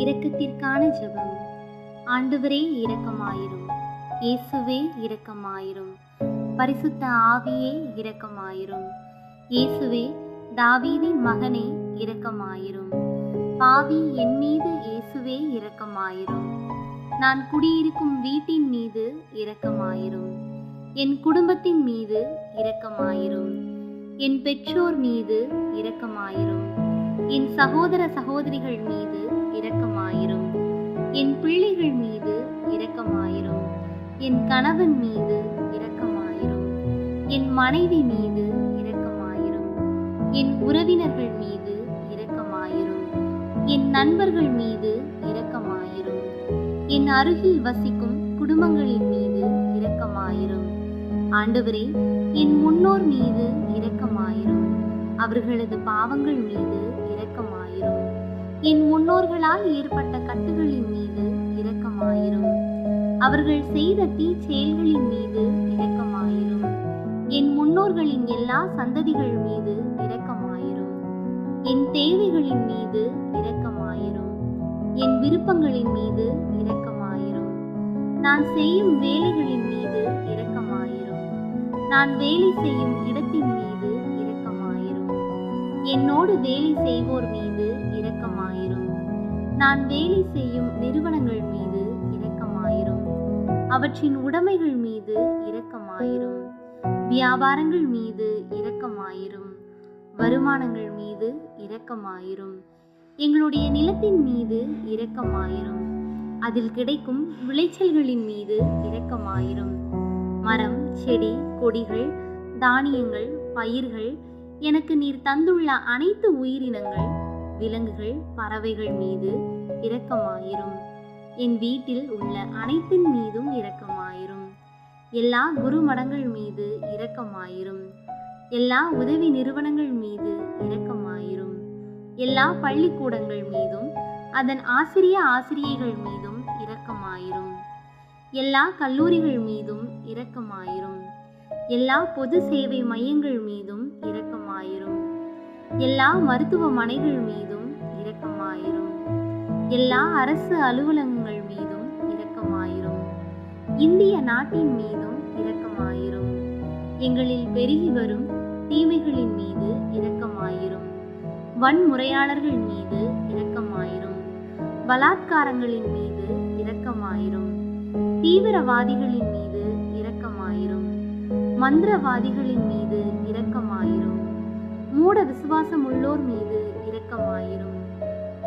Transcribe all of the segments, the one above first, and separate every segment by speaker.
Speaker 1: இரக்கத்திற்கான ஜெபம். ஆண்டவரே இரக்கமாயிரும். இயேசுவே இரக்கமாயிரும். பரிசுத்த ஆவியே இரக்கமாயிரும். இயேசுவே தாவீதின் மகனே இரக்கமாயிரும். பாவி என் மீது இயேசுவே இரக்கமாயிரும். நான் குடியிருக்கும் வீட்டின் மீது இரக்கமாயிரும். என் குடும்பத்தின் மீது இரக்கமாயிரும். என் பெற்றோர் மீது இரக்கமாயிரும். என் சகோதர சகோதரிகள் மீது இரக்கமாயிரும். என் பிள்ளைகள் மீது இரக்கமாயிரும். என் கணவன் மீது இரக்கமாயிரும். என் மனைவி மீது இரக்கமாயிரும். என் உறவினர்கள் மீது இரக்கமாயிரும். என் நண்பர்கள் மீது இரக்கமாயிரும். என் அருகில் வசிக்கும் குடும்பங்களின் மீது இரக்கமாயிரும். ஆண்டவரே என் முன்னோர் மீது இரக்கமாயிரும். அவர்களது பாவங்கள் மீது என் முன்னோர்களால் ஏற்பட்ட கட்டுகளின் மீது இரக்கமாயிரும். அவர்கள் செய்த தீ செயல்களின் மீது இரக்கமாயிரும். என் முன்னோர்களின் எல்லா சந்ததிகள் மீது இரக்கமாயிரும். என் தேவைகளின் மீது இரக்கமாயிரும். என் விருப்பங்களின் மீது இரக்கமாயிரும். நான் செய்யும் வேலைகளின் மீது இரக்கமாயிரும். நான் வேலை செய்யும் இடத்தின் மீது இரக்கமாயிரும். என்னோடு வேலை செய்வோர் மீது நான் வேலை செய்யும் நிறுவனங்கள் மீது இரக்கமாயிரும். அவற்றின் உடைமைகள் மீது இரக்கமாயிரும். வியாபாரங்கள் மீது இரக்கமாயிரும். வருமானங்கள் மீது இரக்கமாயிரும். எங்களுடைய நிலத்தின் மீது இரக்கமாயிரும். அதில் கிடைக்கும் விளைச்சல்களின் மீது இரக்கமாயிரும். மரம் செடி கொடிகள் தானியங்கள் பயிர்கள் எனக்கு நீர் தந்துள்ள அனைத்து உயிரினங்கள் விலங்குகள் பறவைகள் மீது இரக்கமாயிரும். என் வீட்டில் உள்ள அனைத்தின் மீதும் இரக்கமாயிரும். எல்லா குருமடங்கள் மீது இரக்கமாயிரும். எல்லா உதவி நிறுவனங்கள் மீது இரக்கமாயிரும். எல்லா பள்ளிக்கூடங்கள் மீதும் அதன் ஆசிரிய ஆசிரியைகள் மீதும் இரக்கமாயிரும். எல்லா கல்லூரிகள் மீதும் இரக்கமாயிரும். எல்லா பொது சேவை மையங்கள் மீதும் இரக்கமாயிரும். எல்லா மருத்துவமனைகள் மீதும் இரக்கமாயிரும். எல்லா அரசு அலுவலகங்கள் மீதும் இரக்கமாயிரும். இந்திய நாட்டின் மீதும் இரக்கமாயிரும். எங்களில் பெருகி வரும் தீமைகளின் மீது இரக்கமாயிரும். வன்முறையாளர்கள் மீது இரக்கமாயிரும். பலாத்காரங்களின் மீது இரக்கமாயிரும். தீவிரவாதிகளின் மீது இரக்கமாயிரும். மந்திரவாதிகளின் மீது இரக்கமாயிரும். மூட விசுவாசம் உள்ளோர் மீது இரக்கமாயிரும்.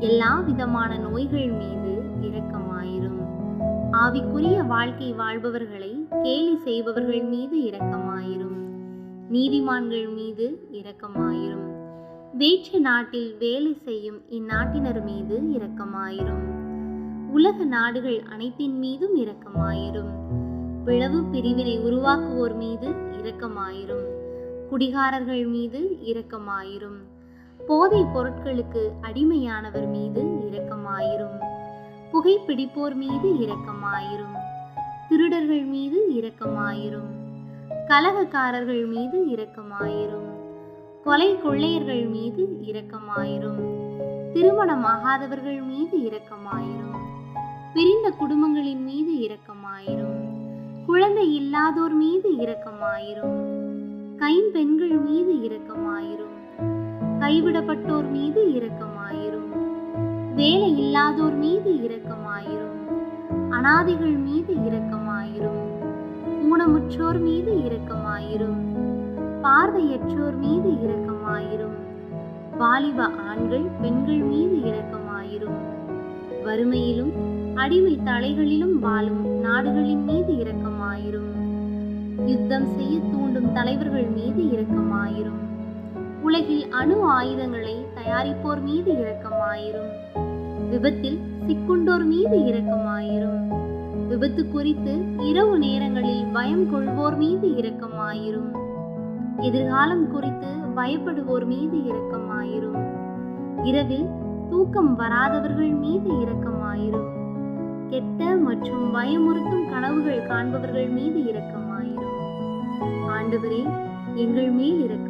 Speaker 1: எல்லா விதமான நோய்கள் மீது இரக்கமாயிரும். ஆவிக்குரிய வாழ்க்கை வாழ்பவர்களை கேலி செய்பவர்கள் மீது இரக்கமாயிரும். நீதிமான்கள் மீது இரக்கமாயிரும். வேற்று நாட்டில் வேலை செய்யும் இந்நாட்டினர் மீது இரக்கமாயிரும். உலக நாடுகள் அனைத்தின் மீதும் இரக்கமாயிரும். பிளவு பிரிவினை உருவாக்குவோர் மீது இரக்கமாயிரும். குடிகாரர்கள் மீது இரக்கமாயிரும். போதைப் பொருட்களுக்கு அடிமையானவர் மீது இரக்கமாயிரும். புகைப்பிடிப்போர் மீது இரக்கமாயிரும். திருடர்கள் மீது இரக்கமாயிரும். கலகக்காரர்கள் மீது இரக்கமாயிரும். கொலை கொள்ளையர்கள் மீது இரக்கமாயிரும். திருமணமாகாதவர்கள் மீது இரக்கமாயிரும். பிரிந்த குடும்பங்களின் மீது இரக்கமாயிரும். குழந்தை இல்லாதோர் மீது இரக்கமாயிரும். கைம்பெண்கள் மீது இரக்கமாயிரும். கைவிடப்பட்டோர் மீது இரக்கமாயிரும். வேலை இல்லாதோர் மீது இரக்கமாயிரும். அனாதைகள் மீது இரக்கமாயிரும். ஊனமுற்றோர் மீது இரக்கமாயிரும். பார்வையற்றோர் மீது இரக்கமாயிரும். வாலிப ஆண்கள் பெண்கள் மீது இரக்கமாயிரும். வறுமையிலும் அடிமை தலைகளிலும் வாழும் நாடுகளின் மீது இரக்கமாயிரும். யுத்தம் செய்ய தூண்டும் தலைவர்கள் மீது இரக்கமாயிரும். உலகில் அணு ஆயுதங்களை தயாரிப்போர் மீது இரக்கமாயிரும். விபத்தில் சிக்குண்டோர் மீது இரக்கமாயிரும். விபத்து குறித்து இரவு நேரங்களில் பயம் கொள்வோர் மீது இரக்கமாயிரும். எதிர்காலம் குறித்து பயப்படுவோர் மீது இரக்கமாயிரும். இரவில் தூக்கம் வராதவர்கள் மீது இரக்கமாயிரும். கெட்ட மற்றும் பயமுறுத்தும் கனவுகள் காண்பவர்கள் மீது இரக்கமாயிரும். ஆண்டவரே எங்கள் மேல் இரக்கம்